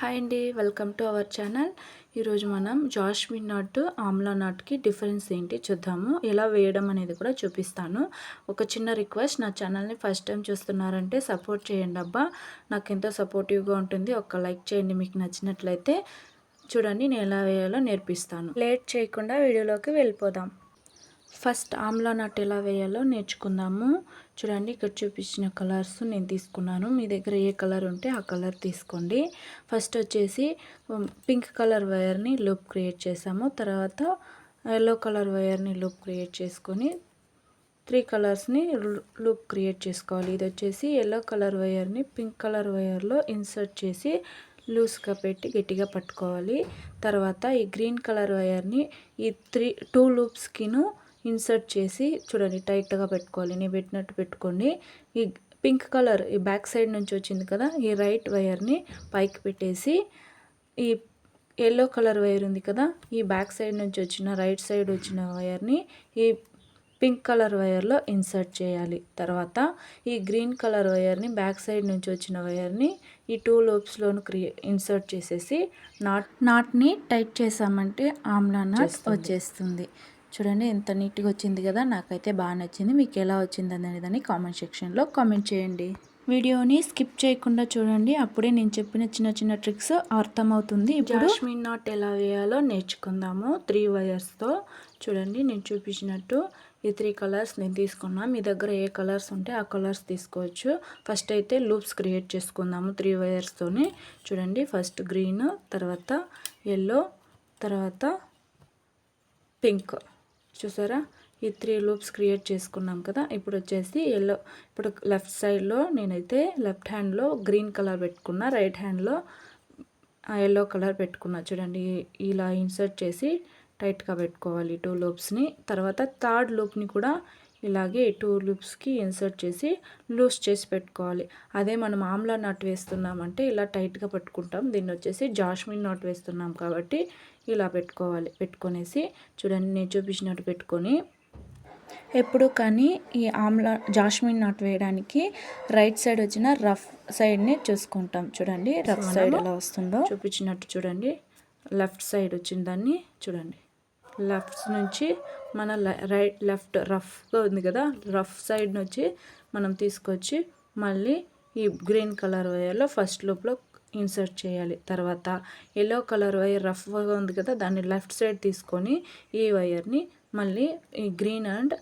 Hi అండి welcome to our channel ఈరోజు మనం జాస్మిన్ నాట్ ఆమ్లా నాట్కి డిఫరెన్స్ ఏంటి చూద్దాము. ఎలా వేయడం అనేది కూడా చూపిస్తాను. ఒక చిన్న రిక్వెస్ట్ నా ఛానల్ని ఫస్ట్ టైం చూస్తున్నారంటే సపోర్ట్ చేయండి అబ్బా. నాకు ఎంతో సపోర్టివ్గా ఉంటుంది. ఒక లైక్ చేయండి మీకు నచ్చినట్లయితే. చూడండి నేను ఎలా వేయాలో నేర్పిస్తాను. లేట్ చేయకుండా వీడియోలోకి వెళ్ళిపోదాం. ఫస్ట్ ఆమ్లా నట్ ఎలా వేయాలో నేర్చుకుందాము. చూడండి ఇక్కడ చూపించిన కలర్స్ నేను తీసుకున్నాను. మీ దగ్గర ఏ కలర్ ఉంటే ఆ కలర్ తీసుకోండి. ఫస్ట్ వచ్చేసి పింక్ కలర్ వైర్ని లూప్ క్రియేట్ చేసాము. తర్వాత ఎల్లో కలర్ వైర్ని లూప్ క్రియేట్ చేసుకొని త్రీ కలర్స్ని లూప్ క్రియేట్ చేసుకోవాలి. ఇది వచ్చేసి ఎల్లో కలర్ వైర్ని పింక్ కలర్ వైర్లో ఇన్సర్ట్ చేసి లూస్గా పెట్టి గట్టిగా పట్టుకోవాలి. తర్వాత ఈ గ్రీన్ కలర్ వైర్ని ఈ త్రీ టూ లూప్స్కిను ఇన్సర్ట్ చేసి చూడండి టైట్గా పెట్టుకోవాలి. నేను పెట్టినట్టు పెట్టుకోండి. ఈ పింక్ కలర్ ఈ బ్యాక్ సైడ్ నుంచి వచ్చింది కదా ఈ రైట్ వైర్ని పైకి పెట్టేసి ఈ ఎల్లో కలర్ వైర్ ఉంది కదా ఈ బ్యాక్ సైడ్ నుంచి వచ్చిన రైట్ సైడ్ వచ్చిన వైర్ని ఈ పింక్ కలర్ వైర్లో ఇన్సర్ట్ చేయాలి. తర్వాత ఈ గ్రీన్ కలర్ వైర్ని బ్యాక్ సైడ్ నుంచి వచ్చిన వైర్ని ఈ టూ లోప్స్లోను క్రియే ఇన్సర్ట్ చేసేసి నాట్ నాట్ని టైట్ చేసామంటే ఆమ్లా నాట్ వచ్చేస్తుంది. చూడండి ఎంత నీట్గా వచ్చింది కదా నాకైతే బాగా నచ్చింది. మీకు ఎలా వచ్చింది అనేదాన్ని కామెంట్ సెక్షన్లో కామెంట్ చేయండి. వీడియోని స్కిప్ చేయకుండా చూడండి. అప్పుడే నేను చెప్పిన చిన్న చిన్న ట్రిక్స్ అర్థమవుతుంది. ఇప్పుడు జాస్మిన్ నాట్ ఎలా వేయాలో నేర్చుకుందాము. త్రీ వైర్స్తో చూడండి నేను చూపించినట్టు ఈ త్రీ కలర్స్ నేను తీసుకున్నా. మీ దగ్గర ఏ కలర్స్ ఉంటే ఆ కలర్స్ తీసుకోవచ్చు. ఫస్ట్ అయితే లూప్స్ క్రియేట్ చేసుకుందాము త్రీ వైర్స్తోని చూడండి ఫస్ట్ గ్రీన్ తర్వాత ఎల్లో తర్వాత పింక్ చూసారా? ఈ త్రీ లూప్స్ క్రియేట్ చేసుకున్నాం కదా? ఇప్పుడు వచ్చేసి ఎల్లో ఇప్పుడు లెఫ్ట్ సైడ్లో నేనైతే లెఫ్ట్ హ్యాండ్లో గ్రీన్ కలర్ పెట్టుకున్నా రైట్ హ్యాండ్లో ఎల్లో కలర్ పెట్టుకున్నా. చూడండి ఇలా ఇన్సర్ట్ చేసి టైట్గా పెట్టుకోవాలి టూ లూప్స్ని తర్వాత థర్డ్ లూప్ని కూడా ఇలాగే టూ లూప్స్కి ఇన్సర్ట్ చేసి లూజ్ చేసి పెట్టుకోవాలి. అదే మనం ఆమ్లా నాట్ వేస్తున్నామంటే ఇలా టైట్గా పెట్టుకుంటాం. దీన్ని వచ్చేసి జాస్మిన్ నాట్ వేస్తున్నాం కాబట్టి ఇలా పెట్టుకోవాలి. పెట్టుకొనేసి చూడండి నేను చూపించినట్టు పెట్టుకొని. ఎప్పుడు కానీ ఈ ఆమ్లా జాస్మిన్ నాట్ వేయడానికి రైట్ సైడ్ వచ్చిన రఫ్ సైడ్ని చూసుకుంటాం. చూడండి రఫ్ సైడ్ ఎలా వస్తుందో. చూపించినట్టు చూడండి. లెఫ్ట్ సైడ్ వచ్చిన దాన్ని చూడండి. లెఫ్ట్ నుంచి మన రైట్ లెఫ్ట్ రఫ్గా ఉంది కదా రఫ్ సైడ్ నుంచి మనం తీసుకొచ్చి మళ్ళీ ఈ గ్రీన్ కలర్ వైర్లో ఫస్ట్ లూప్లో ఇన్సర్ట్ చేయాలి. తర్వాత ఎల్లో కలర్ వైర్ రఫ్గా ఉంది కదా దాన్ని లెఫ్ట్ సైడ్ తీసుకొని ఈ వైర్ని మళ్ళీ ఈ గ్రీన్ అండ్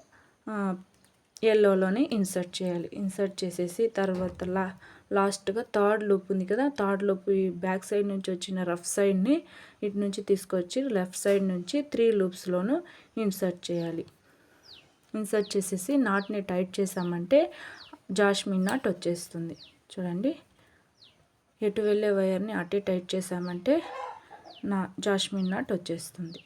ఎల్లోలోనే ఇన్సర్ట్ చేయాలి. ఇన్సర్ట్ చేసేసి తర్వాత లా లాస్ట్గా థర్డ్ లూప్ ఉంది కదా థర్డ్ లూప్ ఈ బ్యాక్ సైడ్ నుంచి వచ్చిన రఫ్ సైడ్ని ఇటు నుంచి తీసుకొచ్చి లెఫ్ట్ సైడ్ నుంచి త్రీ లూప్స్లోనూ ఇన్సర్ట్ చేయాలి. ఇన్సర్ట్ చేసేసి నాట్ని టైట్ చేసామంటే జాస్మిన్ నాట్ వచ్చేస్తుంది. చూడండి. ఎటు వెళ్ళే వైర్ని అటే టైట్ చేసామంటే నా జాస్మిన్ నాట్ వచ్చేస్తుంది.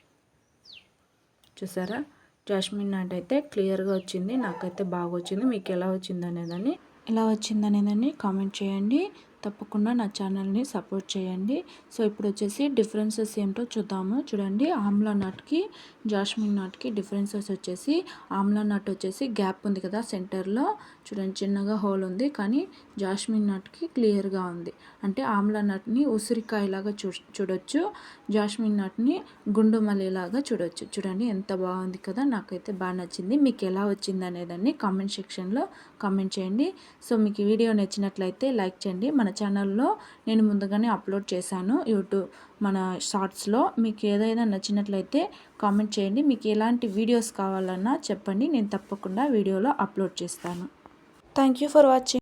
చూసారా? జాస్మిన్ నాట్ అయితే క్లియర్గా వచ్చింది. నాకైతే బాగా వచ్చింది మీకు ఎలా వచ్చింది అనేదాన్ని ఎలా వచ్చింది అనేదాన్ని కామెంట్ చేయండి. తప్పకుండా నా ఛానల్ని సపోర్ట్ చేయండి. సో ఇప్పుడు వచ్చేసి డిఫరెన్సెస్ ఏంటో చూద్దాము. చూడండి ఆమ్లా నట్కి జాస్మిన్ నట్కి డిఫరెన్సెస్ వచ్చేసి ఆమ్లా నట్ వచ్చేసి గ్యాప్ ఉంది కదా సెంటర్లో. చూడండి చిన్నగా హోల్ ఉంది కానీ జాస్మిన్ నట్కి క్లియర్గా ఉంది. అంటే ఆమ్లా నట్ని ఉసిరికాయలాగా చూ చూడొచ్చు. జాస్మిన్ నట్ని గుండుమల్లిలాగా చూడొచ్చు. చూడండి ఎంత బాగుంది కదా నాకైతే బాగా నచ్చింది. మీకు ఎలా వచ్చింది అనేదాన్ని కామెంట్ సెక్షన్లో కామెంట్ చేయండి. సో మీకు వీడియో నచ్చినట్లయితే లైక్ చేయండి. మన ఛానల్లో నేను ముందుగానే అప్లోడ్ చేశాను యూట్యూబ్ మన షార్ట్స్లో. మీకు ఏదైనా నచ్చినట్లయితే కామెంట్ చేయండి. మీకు ఎలాంటి వీడియోస్ కావాలన్నా చెప్పండి. నేను తప్పకుండా వీడియోలో అప్లోడ్ చేస్తాను. Thank for watching.